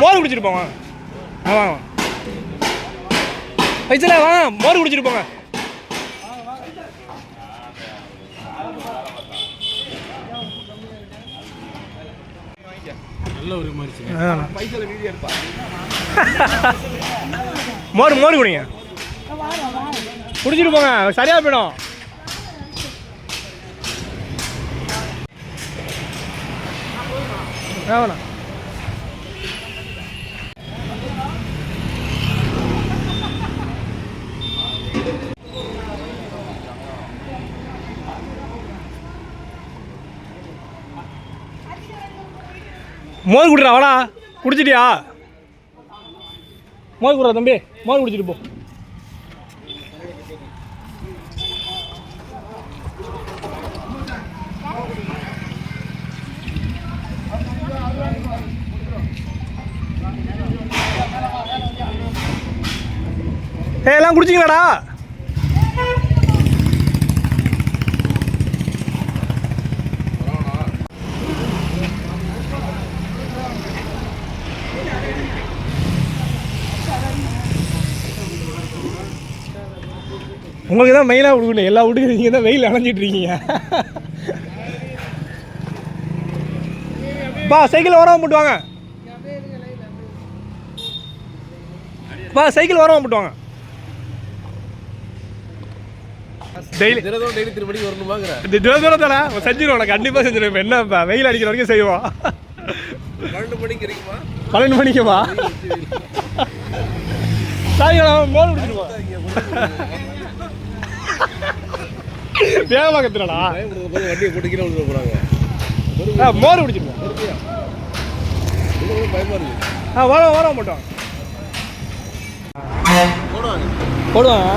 மோர் குடிச்சிட்டு போங்க. ஆ வாங்க பைசல வாங்க மோர் குடிச்சிட்டு போங்க. நல்ல ஒரு மாதிரி ஆ. மோர் மோர் குடிங்க. குடிச்சிட்டு போங்க சரியா போயிடும். ஆ, வேணாம் மோர் குடிடா வாடா. குடிச்சிட்டியா? மோர் குடிடா தம்பி. மோர் குடிச்சிட்டு போ. ஏ எல்லாம் குடிச்சிங்களாடா உங்களுக்கு தான் மெயிலாக கொடுக்கணும். எல்லா வீட்டுக்கும் நீங்கள் தான் வெயில் அணைஞ்சிட்டு இருக்கீங்க. பா சைக்கிள் வரவன் போட்டு வாங்க. பா சைக்கிள் வரவன் போட்டு வாங்க. டெய்லி தினமும் டெய்லி திருப்படிக்கு வரணுமாங்கிற. இந்த தூரம் தானே செஞ்சிருவோம். கண்டிப்பாக செஞ்சிருவோம் இப்ப என்னப்பா? வெயில் அடிக்கிற வரைக்கும் செய்வோம். பன்னெண்டு மணிக்கு இருக்குமா? பன்னெண்டு மணிக்குமா சாயங்காலம் குடிச்சிருவோம் வேகமாக கத்துறடா டைம் வண்டியை போட்டு கீழே விழுந்து போகிறாங்க ஆ, மோர் குடிச்சிருவோம் இன்னும் பயமா இருக்கு ஆ வரோம் வரோம் மட்டும் போடுவாங்க போடுவாங்க.